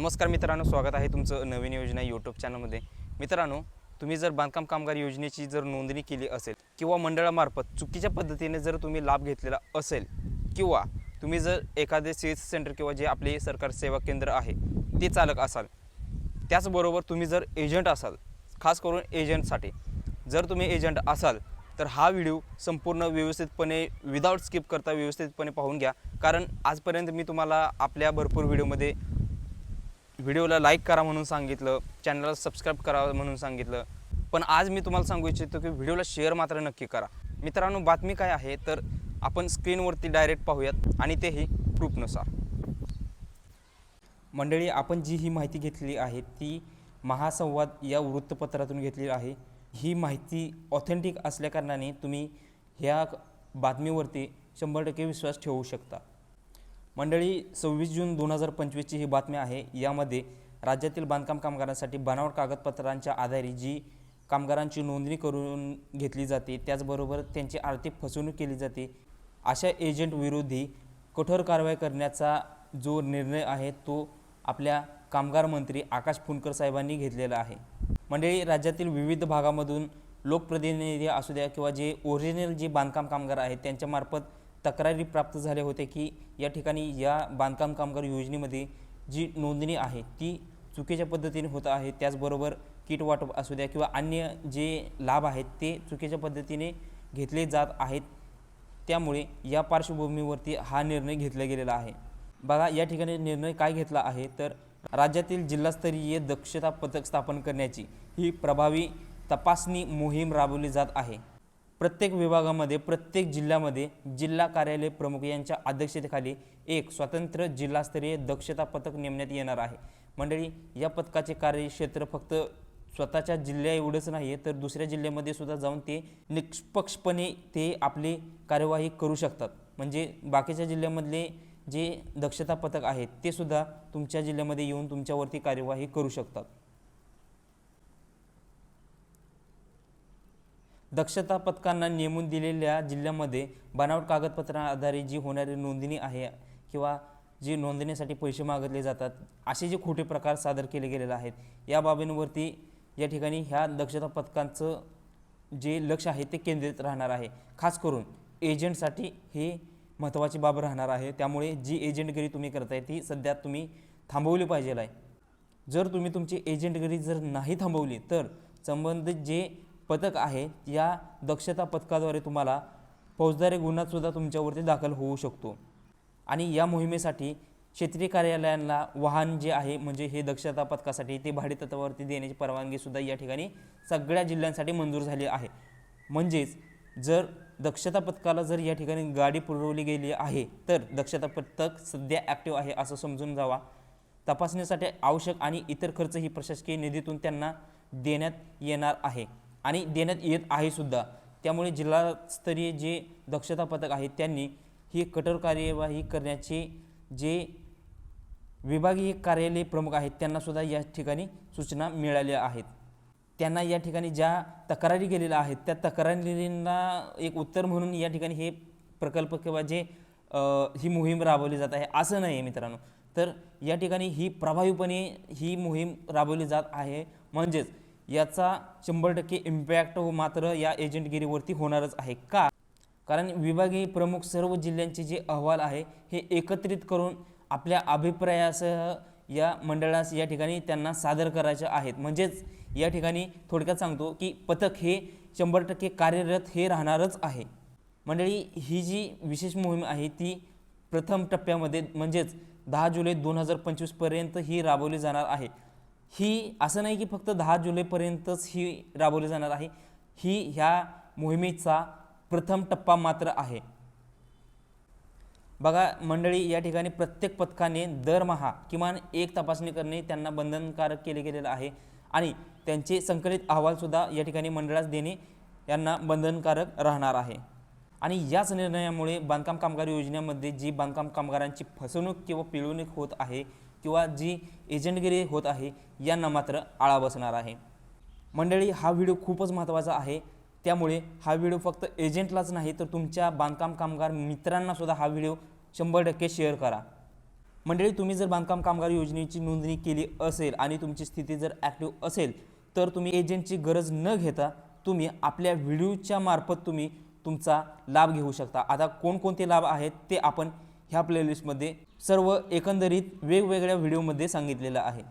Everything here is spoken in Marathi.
नमस्कार मित्रांनो स्वागत आहे तुमचं नवीन योजना यूट्यूब चॅनलमध्ये मित्रांनो तुम्ही जर बांधकाम कामगार योजनेची जर नोंदणी केली असेल किंवा मंडळामार्फत चुकीच्या पद्धतीने जर तुम्ही लाभ घेतलेला असेल किंवा तुम्ही जर एखादे सी सेंटर किंवा जे आपले सरकार सेवा केंद्र आहे ते चालक असाल त्याचबरोबर तुम्ही जर एजंट असाल खास करून एजंटसाठी जर तुम्ही एजंट असाल तर हा व्हिडिओ संपूर्ण व्यवस्थितपणे विदाऊट स्किप करता व्यवस्थितपणे पाहून घ्या. कारण आजपर्यंत मी तुम्हाला आपल्या भरपूर व्हिडिओमध्ये व्हिडिओला लाईक करा म्हणून सांगितलं चॅनलला सबस्क्राईब करा म्हणून सांगितलं. पण आज मी तुम्हाला सांगू इच्छितो की व्हिडिओला शेअर मात्र नक्की करा. मित्रांनो बातमी काय आहे तर आपण स्क्रीनवरती डायरेक्ट पाहूयात आणि तेही प्रूफनुसार. मंडळी आपण जी ही माहिती घेतली आहे ती महासंवाद या वृत्तपत्रातून घेतलेली आहे. ही माहिती ऑथेंटिक असल्याकारणाने तुम्ही ह्या बातमीवरती शंभर टक्के विश्वास ठेवू शकता. मंडळी सव्वीस जून दोन हजार पंचवीसची ही बातमी आहे. यामध्ये राज्यातील बांधकाम कामगारांसाठी बनावट कागदपत्रांच्या आधारे जी कामगारांची नोंदणी करून घेतली जाते त्याचबरोबर त्यांची आर्थिक फसवणूक केली जाते. अशा एजंटविरोधी कठोर कारवाई करण्याचा जो निर्णय आहे तो आपल्या कामगार मंत्री आकाश फुंडकर साहेबांनी घेतलेला आहे. मंडळी राज्यातील विविध भागामधून लोकप्रतिनिधी असू द्या किंवा जे ओरिजिनल जे बांधकाम कामगार आहेत त्यांच्यामार्फत तक्रारी प्राप्त झाल्या होत्या की या ठिकाणी या बांधकाम कामगार योजनेमध्ये जी नोंदणी आहे ती चुकीच्या पद्धतीने होत आहे त्याचबरोबर किट वाटप असू द्या किंवा अन्य जे लाभ आहेत ते चुकीच्या पद्धतीने घेतले जात आहेत. त्यामुळे या पार्श्वभूमीवरती हा निर्णय घेतला गेलेला आहे. बघा या ठिकाणी निर्णय काय घेतला आहे तर राज्यातील जिल्हास्तरीय दक्षता पथक स्थापन करण्याची ही प्रभावी तपासणी मोहीम राबवली जात आहे. प्रत्येक विभागामध्ये प्रत्येक जिल्ह्यामध्ये जिल्हा कार्यालय प्रमुख यांच्या अध्यक्षतेखाली एक स्वतंत्र जिल्हास्तरीय दक्षता पथक नेमण्यात येणार आहे. मंडळी या पथकाचे कार्यक्षेत्र फक्त स्वतःच्या जिल्ह्या एवढंच नाही आहे तर दुसऱ्या जिल्ह्यामध्ये सुद्धा जाऊन ते निष्पक्षपणे ते आपली कार्यवाही करू शकतात. म्हणजे बाकीच्या जिल्ह्यामधले जे दक्षता पथक आहेत ते सुद्धा तुमच्या जिल्ह्यामध्ये येऊन तुमच्यावरती कार्यवाही करू शकतात. दक्षता पथकांना नेमून दिलेल्या जिल्ह्यामध्ये बनावट कागदपत्रांआधारे जी होणारी नोंदणी आहे किंवा जी नोंदणीसाठी पैसे मागितले जातात असे जे खोटे प्रकार सादर केले गेलेले आहेत या बाबींवरती या ठिकाणी ह्या दक्षता पथकांचं जे लक्ष आहे ते केंद्रित राहणार आहे. खास करून एजंटसाठी हे महत्त्वाची बाब राहणार आहे. त्यामुळे जी एजंटगिरी तुम्ही करताय ती सध्या तुम्ही थांबवली पाहिजे आहे. जर तुम्ही तुमची एजंटगिरी जर नाही थांबवली तर संबंधित जे पथक आहे. या दक्षता पथकाद्वारे तुम्हाला फौजदारी गुन्हासुद्धा तुमच्यावरती दाखल होऊ शकतो. आणि या मोहिमेसाठी क्षेत्रीय कार्यालयांना वाहन जे आहे म्हणजे हे दक्षता पथकासाठी ते भाडेतत्वावरती देण्याची परवानगीसुद्धा या ठिकाणी सगळ्या जिल्ह्यांसाठी मंजूर झाली आहे. म्हणजेच जर दक्षता पथकाला जर या ठिकाणी गाडी पुरवली गेली आहे तर दक्षता पथक सध्या ॲक्टिव्ह आहे असं समजून जावा. तपासणीसाठी आवश्यक आणि इतर खर्च ही प्रशासकीय निधीतून त्यांना देण्यात येणार आहे. आणि देण्यात येत आहे सुद्धा. त्यामुळे जिल्हास्तरीय जे दक्षता पथक आहे त्यांनी ही कठोर कार्यवाही करण्याचे जे विभागीय कार्यालय प्रमुख आहेत त्यांनासुद्धा या ठिकाणी सूचना मिळाल्या आहेत. त्यांना या ठिकाणी ज्या तक्रारी गेलेल्या आहेत त्या तक्रारींना एक उत्तर म्हणून या ठिकाणी हे प्रकल्प किंवा जे ही मोहीम राबवली जात आहे असं नाही आहे मित्रांनो. तर या ठिकाणी ही प्रभावीपणे ही मोहीम राबवली जात आहे. म्हणजेच याचा शंभर टक्के इम्पॅक्ट मात्र या एजंटगिरीवरती होणारच आहे. का? कारण विभागीय प्रमुख सर्व जिल्ह्यांचे जे अहवाल आहे हे एकत्रित करून आपल्या अभिप्रायासह या मंडळास या ठिकाणी त्यांना सादर करायचे आहेत. म्हणजेच या ठिकाणी थोडक्यात सांगतो की पथक हे शंभर टक्के कार्यरत हे राहणारच आहे. मंडळी ही जी विशेष मोहीम आहे ती प्रथम टप्प्यामध्ये म्हणजेच दहा जुलै दोन हजार पंचवीसपर्यंत ही राबवली जाणार आहे. ही असं नाही की फक्त दहा जुलैपर्यंतच ही राबवली जाणार आहे. ही ह्या मोहिमेचा प्रथम टप्पा मात्र आहे. बघा मंडळी या ठिकाणी प्रत्येक पथकाने दरमहा किमान एक तपासणी करणे त्यांना बंधनकारक केले गेलेलं आहे. आणि त्यांचे संकलित अहवालसुद्धा या ठिकाणी मंडळास देणे यांना बंधनकारक राहणार आहे. आणि याच निर्णयामुळे बांधकाम कामगार योजनेमध्ये जी बांधकाम कामगारांची फसवणूक किंवा पिळवणूक होत आहे किंवा जी एजंटगिरी होत आहे यांना मात्र आळा बसणार आहे. मंडळी हा व्हिडिओ खूपच महत्त्वाचा आहे. त्यामुळे हा व्हिडिओ फक्त एजंटलाच नाही तर तुमच्या बांधकाम कामगार मित्रांनासुद्धा हा व्हिडिओ शंभर टक्के शेअर करा. मंडळी तुम्ही जर बांधकाम कामगार योजनेची नोंदणी केली असेल आणि तुमची स्थिती जर ॲक्टिव्ह असेल तर तुम्ही एजंटची गरज न घेता तुम्ही आपल्या व्हिडिओच्या मार्फत तुम्ही तुमचा लाभ घेऊ शकता. आता कोणकोणते लाभ आहेत ते आपण ह्या प्लेलिस्टमध्ये सर्व एकंदरीत वेगवेगळ्या व्हिडिओमध्ये सांगितलेलं आहे.